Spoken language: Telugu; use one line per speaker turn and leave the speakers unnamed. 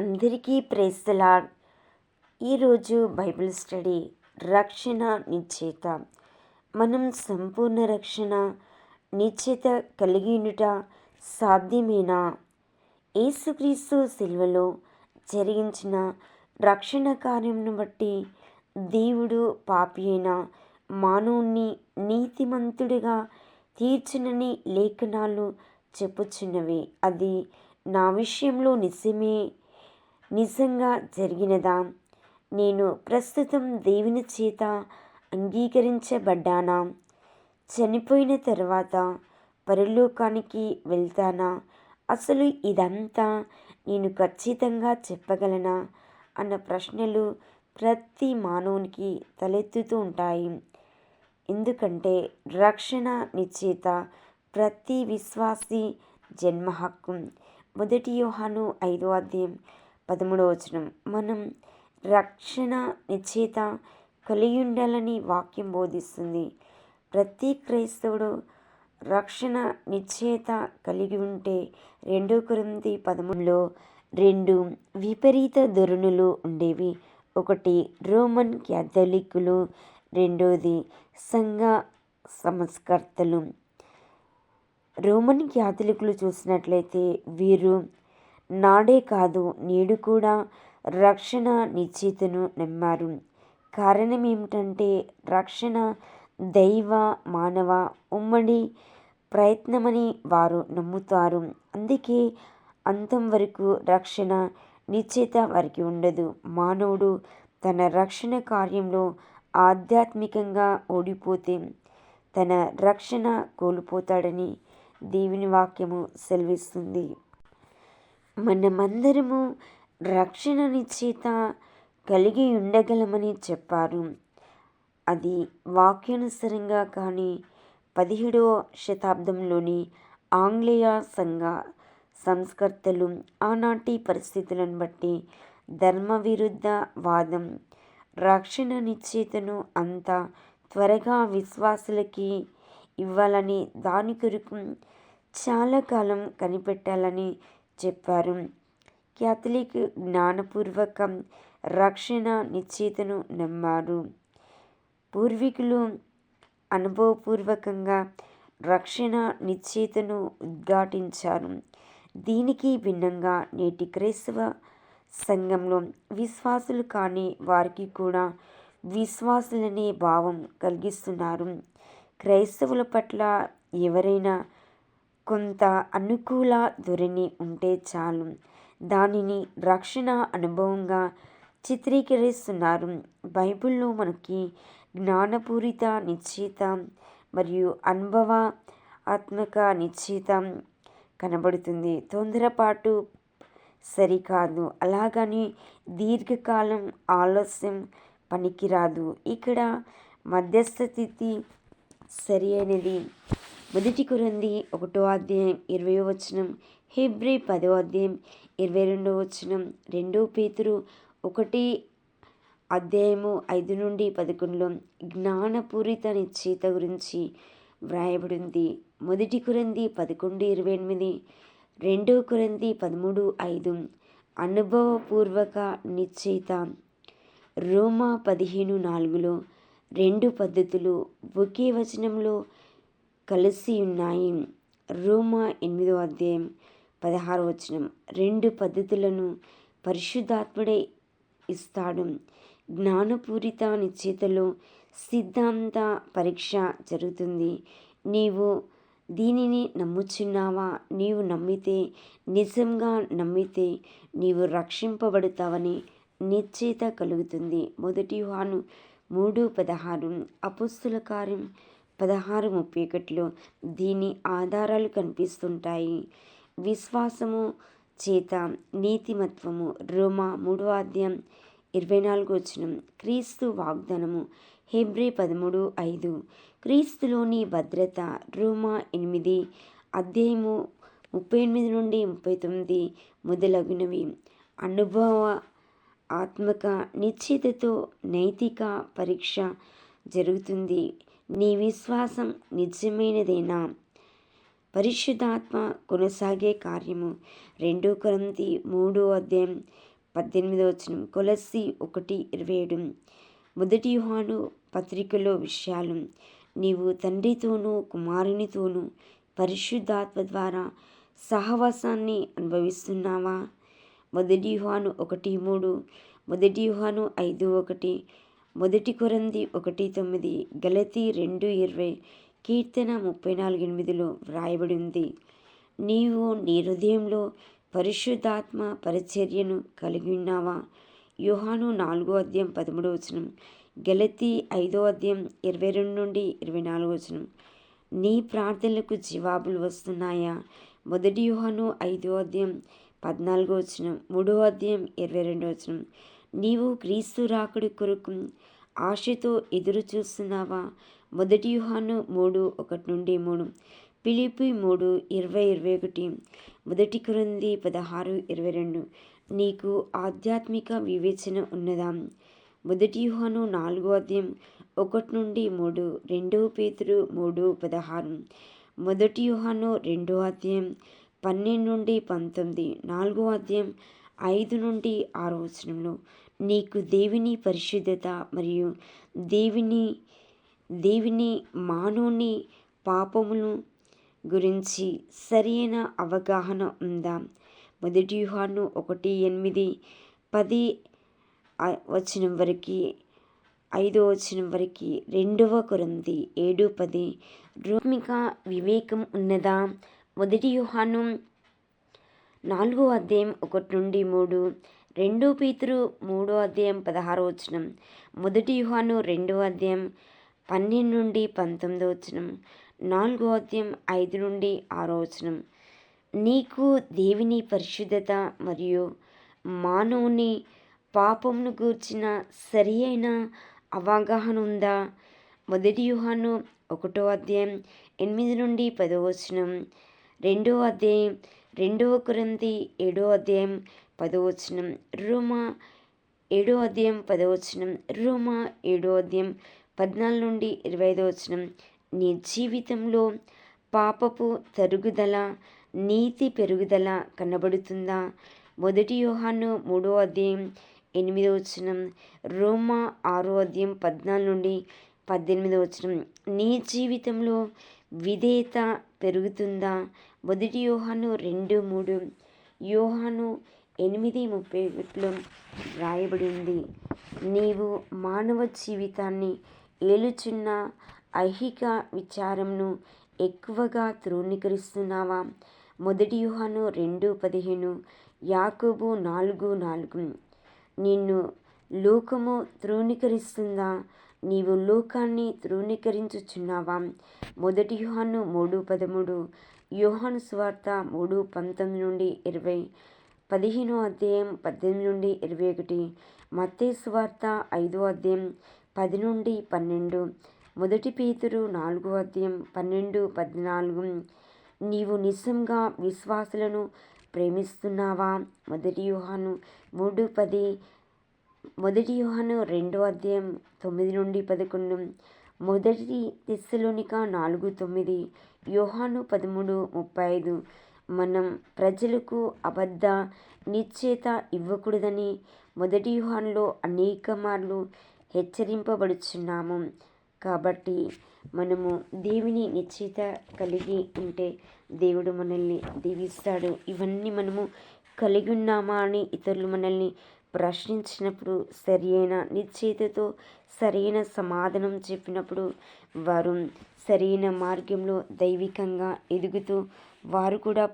అందరికీ ప్రేస్తలా ఈరోజు బైబిల్ స్టడీ రక్షణ నిశ్చేత. మనం సంపూర్ణ రక్షణ నిశ్చేత కలిగి సాధ్యమేనా? యేసుక్రీస్తు సిల్వలో జరిగించిన రక్షణ కార్యంను బట్టి దేవుడు పాపి అయిన మానవుణ్ణి నీతిమంతుడిగా తీర్చునని లేఖనాలు చెప్పుచున్నవి. అది నా విషయంలో నిజమే నిజంగా జరిగినదా? నేను ప్రస్తుతం దేవుని చేత అంగీకరించబడ్డానా? చనిపోయిన తర్వాత పరలోకానికి వెళ్తానా? అసలు ఇదంతా నేను ఖచ్చితంగా చెప్పగలనా? అన్న ప్రశ్నలు ప్రతి మానవునికి తలెత్తుతూ ఉంటాయి. ఎందుకంటే రక్షణ నిశ్చేత ప్రతి విశ్వాసి జన్మ హక్కు. మొదటి యోహాను ఐదో అధ్యాయం పదమూడవ వచనం. మనం రక్షణ నిశ్చేత కలిగి ఉండాలని వాక్యం బోధిస్తుంది. ప్రతి క్రైస్తవుడు రక్షణ నిశ్చేత కలిగి ఉంటే రెండో కొరింది పదమూడులో రెండు విపరీత ధోరణులు ఉండేవి. ఒకటి రోమన్ క్యాథలిక్కులు రెండోది సంఘ సంస్కర్తలు. రోమన్ క్యాథలికులు చూసినట్లయితే వీరు నాడే కాదు నేడు కూడా రక్షణ నిశ్చితను నమ్మారు. కారణం ఏమిటంటే రక్షణ దైవ మానవ ఉమ్మడి ప్రయత్నమని వారు నమ్ముతారు. అందుకే అంతం వరకు రక్షణ నిశ్చిత వారికి ఉండదు. మానవుడు తన రక్షణ కార్యంలో ఆధ్యాత్మికంగా ఓడిపోతే తన రక్షణ కోల్పోతాడని దేవుని వాక్యము సెలవిస్తుంది. మనమందరము రక్షణ నిశ్చిత కలిగి ఉండగలమని చెప్పారు. అది వాక్యానుసరంగా కానీ పదిహేడవ శతాబ్దంలోని ఆంగ్లేయ సంఘ సంస్కర్తలు ఆనాటి పరిస్థితులను బట్టి ధర్మ విరుద్ధ వాదం రక్షణ నిశ్చేతను అంత త్వరగా విశ్వాసులకి ఇవ్వాలని దాని కొరకు చాలా కాలం కనిపెట్టాలని చెప్పారు. క్యాథలిక్ జ్ఞానపూర్వకం రక్షణ నిశ్చితను నమ్మారు. పూర్వీకులు అనుభవపూర్వకంగా రక్షణ నిశ్చితను ఉద్ఘాటించారు. దీనికి భిన్నంగా నేటి క్రైస్తవ సంఘంలో విశ్వాసులు కాని వారికి కూడా విశ్వాసులనే భావం కలిగిస్తున్నారు. క్రైస్తవుల పట్ల ఎవరైనా కొంత అనుకూల ధోరణి ఉంటే చాలు. దానిని రక్షణ అనుభవంగా చిత్రీకరిస్తున్నారు. బైబిల్లో మనకి జ్ఞానపూరిత నిశ్చిత మరియు అనుభవ ఆత్మక నిశ్చిత కనబడుతుంది. తొందరపాటు సరికాదు. అలాగని దీర్ఘకాలం ఆలస్యం పనికిరాదు. ఇక్కడ మధ్యస్థ స్థితి సరి అయినది. మొదటి కొరంది ఒకటో అధ్యాయం ఇరవై వచనం హెబ్రి పదో అధ్యాయం ఇరవై రెండో వచనం రెండో పేతురు ఒకటి అధ్యాయము ఐదు నుండి పదకొండులో జ్ఞానపూరిత నిశ్చయిత గురించి వ్రాయబడింది. మొదటి కురంది పదకొండు ఇరవై ఎనిమిది రెండో కురంది పదమూడు ఐదు అనుభవపూర్వక నిశ్చయిత రోమా పదిహేను నాలుగులో రెండు పద్ధతులు ఒకే వచనంలో కలిసి ఉన్నాయి. రోమా ఎనిమిదో అధ్యాయం పదహారు వచనం. రెండు పద్ధతులను పరిశుద్ధాత్ముడే ఇస్తాడు. జ్ఞానపూరిత నిశ్చేతలో సిద్ధాంత పరీక్ష జరుగుతుంది. నీవు దీనిని నమ్ముచున్నావా? నీవు నమ్మితే నిజంగా నమ్మితే నీవు రక్షింపబడతావని నిశ్చేత కలుగుతుంది. మొదటి హాను మూడు పదహారు. అపుస్తుల కార్యం పదహారు ముప్పై ఒకటిలో దీని ఆధారాలు కనిపిస్తుంటాయి. విశ్వాసము చేత నీతిమత్వము రోమా మూడో అధ్యాయం ఇరవై నాలుగు వచ్చిన క్రీస్తు వాగ్దానము. హెబ్రి పదమూడు ఐదు. క్రీస్తులోని భద్రత రోమా ఎనిమిది అధ్యాయము ముప్పై ఎనిమిది నుండి ముప్పై తొమ్మిది మొదలగునవి. అనుభవ ఆత్మక నిశ్చితతో నైతిక పరీక్ష జరుగుతుంది. నీ విశ్వాసం నిజమైనదేనా? పరిశుద్ధాత్మ కొనసాగే కార్యము. రెండు కొరంతి మూడో అధ్యాయం పద్దెనిమిదో వచనం. కొలసి ఒకటి ఇరవై ఏడు. మొదటి యుహాను పత్రికలో విషయాలు. నీవు తండ్రితోనూ కుమారునితోనూ పరిశుద్ధాత్మ ద్వారా సహవాసాన్ని అనుభవిస్తున్నావా? మొదటి యుహాను ఒకటి మూడు. మొదటి యుహాను ఐదు ఒకటి. మొదటి కొరంది ఒకటి తొమ్మిది గలతి రెండు ఇరవై కీర్తన ముప్పై నాలుగు ఎనిమిదిలో వ్రాయబడి ఉంది. నీవు నీ హృదయంలో పరిశుద్ధాత్మ పరిచర్యను కలిగి ఉన్నావా? యుహాను నాలుగో అధ్యాయం పదమూడవ వచనం గలతి ఐదో అధ్యాయం ఇరవై రెండు నుండి ఇరవై నాలుగో వచనం. నీ ప్రార్థనలకు జవాబులు వస్తున్నాయా? మొదటి యుహాను ఐదో అధ్యాయం పద్నాలుగో వచనం మూడో అధ్యాయం ఇరవై రెండో వచనం. నీవు క్రీస్తు రాకుడి కొరకు ఆశతో ఎదురు చూస్తున్నావా? మొదటి యుహాను మూడు ఒకటి నుండి మూడు పిలిపి మూడు ఇరవై ఇరవై ఒకటి మొదటి కురంది పదహారు ఇరవై రెండు. నీకు ఆధ్యాత్మిక వివేచన ఉన్నదా? మొదటి యుహాను నాలుగో అధ్యాయం ఒకటి నుండి మూడు రెండో పేతురు మూడు పదహారు. మొదటి యుహాను రెండో అధ్యాయం పన్నెండు నుండి పంతొమ్మిది నాలుగో అధ్యాయం ఐదు నుండి ఆరు వచనంలో నీకు దేవుని పరిశుద్ధత మరియు దేవుని దేవుని మానవుని పాపమును గురించి సరైన అవగాహన ఉందా? మొదటి వ్యూహాను ఒకటి ఎనిమిది పది వచ్చిన వరకు ఐదో వచ్చిన వరకు రెండవ కొరంది ఏడు పది. రోమిక వివేకం ఉన్నదా? మొదటి వ్యూహాను నాలుగో అధ్యాయం ఒకటి నుండి మూడు రెండో పీతురు మూడో అధ్యాయం పదహారో వచనం మొదటి యుహాను రెండో అధ్యాయం పన్నెండు నుండి పంతొమ్మిదో వచనం నాలుగో అధ్యాయం ఐదు నుండి ఆరో వచనం. నీకు దేవిని పరిశుద్ధత మరియు మానవుని పాపమును గూర్చిన సరి అయిన అవగాహన ఉందా? మొదటి యుహాను ఒకటో అధ్యాయం ఎనిమిది నుండి పదో వచనం రెండో అధ్యాయం రెండవ కురంతి ఏడో అధ్యాయం పదవచనం రోమా ఏడో అధ్యాయం పదవచనం రోమా ఏడో అధ్యాయం పద్నాలుగు నుండి ఇరవై ఐదో వచనం. నీ జీవితంలో పాపపు తరుగుదల నీతి పెరుగుదల కనబడుతుందా? మొదటి యోహాను మూడో అధ్యాయం ఎనిమిదో వచనం. రోమా ఆరో అధ్యాయం పద్నాలుగు నుండి పద్దెనిమిదో వచనం. నీ జీవితంలో విధేయత పెరుగుతుందా? మొదటి యోహాను రెండు మూడు యోహాను ఎనిమిది ముప్పై ఒకటిలో రాయబడి ఉంది నీవు మానవ జీవితాన్ని ఏలుచున్న ఐహిక విచారంను ఎక్కువగా ధృవీకరిస్తున్నావా? మొదటి యూహాను రెండు పదిహేను యాకోబు నాలుగు నాలుగు. నిన్ను లోకము ధృవీకరిస్తుందా? నీవు లోకాన్ని ధృవీకరించుచున్నావా మొదటి యుహాను మూడు పదమూడు యోహాను స్వార్త మూడు పంతొమ్మిది నుండి ఇరవై పదిహేను అధ్యాయం పద్దెనిమిది నుండి ఇరవై ఒకటి మత్తే స్వార్త ఐదో అధ్యాయం పది నుండి పన్నెండు మొదటి పేతురు నాలుగో అధ్యాయం పన్నెండు పద్నాలుగు. నీవు నిజంగా విశ్వాసులను ప్రేమిస్తున్నావా? మొదటి యూహాను మూడు పది మొదటి యూహాను రెండో అధ్యాయం తొమ్మిది నుండి పదకొండు. మొదటి తెస్సలోనిక నాలుగు తొమ్మిది. యోహాను పదమూడు ముప్పై ఐదు. మనం ప్రజలకు అబద్ధ నిశ్చేత ఇవ్వకూడదని మొదటి యూహాన్లో అనేక మార్లు హెచ్చరింపబడుచున్నాము. కాబట్టి మనము దేవుని నిశ్చిత కలిగి ఉంటే దేవుడు మనల్ని దీవిస్తాడు. ఇవన్నీ మనము కలిగి ఉన్నామా అని ఇతరులు మనల్ని ప్రశ్నించినప్పుడు సరి నిశ్చయితతో సరైన సమాధానం చెప్పినప్పుడు వారు సరైన మార్గంలో దైవికంగా ఎదుగుతూ వారు కూడా